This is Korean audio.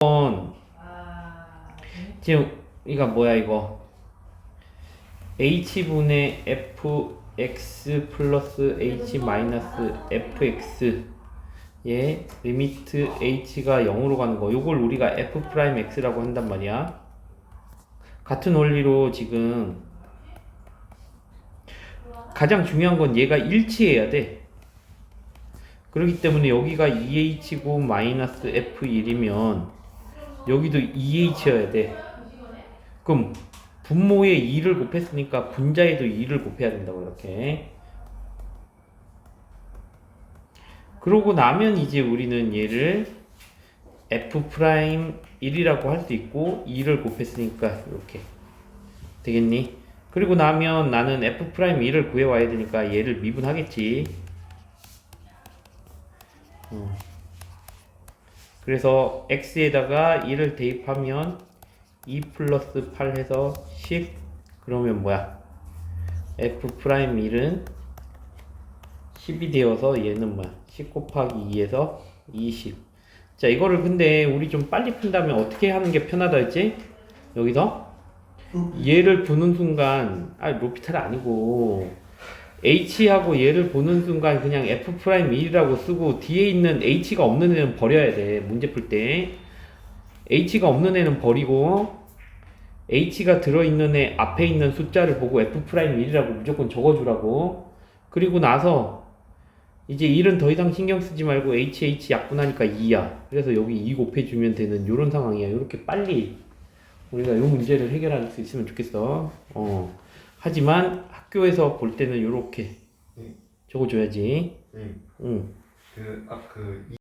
번. 지금 이거 뭐야 이거? H분의 fx 플러스 h 마이너스 fx 예 리미트 h가 0으로 가는 거. 요걸 우리가 f 프라임 x라고 한단 말이야. 같은 원리로 지금 가장 중요한 건 얘가 일치해야 돼. 그렇기 때문에 여기가 2h고 마이너스 f1이면 여기도 2h여야 돼. 그럼 분모에 2를 곱했으니까 분자에도 2를 곱해야 된다고 이렇게. 그러고 나면 이제 우리는 얘를 f 프라임 1이라고 할 수 있고 2를 곱했으니까 이렇게 되겠니? 그리고 나면 나는 f 프라임 1을 구해 와야 되니까 얘를 미분하겠지. 어. 그래서 x에다가 1을 대입하면 2 플러스 8 해서 10 그러면 뭐야? f 프라임 1은 10이 되어서 얘는 뭐야? 10 곱하기 2에서 20 자 이거를 근데 우리 좀 빨리 푼다면 어떻게 하는 게 편하다 했지? 여기서? 얘를 보는 순간 아 로피탈 아니고 h하고 얘를 보는 순간 그냥 f 프라임 1이라고 쓰고 뒤에 있는 h가 없는 애는 버려야 돼 문제 풀 때. H가 없는 애는 버리고 h가 들어있는 애 앞에 있는 숫자를 보고 f 프라임 1이라고 무조건 적어주라고. 그리고 나서 이제 1은 더 이상 신경 쓰지 말고 h h 약분하니까 2야. 그래서 여기 2 곱해주면 되는 이런 상황이야. 이렇게 빨리 우리가 이 문제를 해결할 수 있으면 좋겠어. 어 하지만 학교에서 볼 때는 이렇게 네. 적어줘야지 네. 응. 그, 아, 그,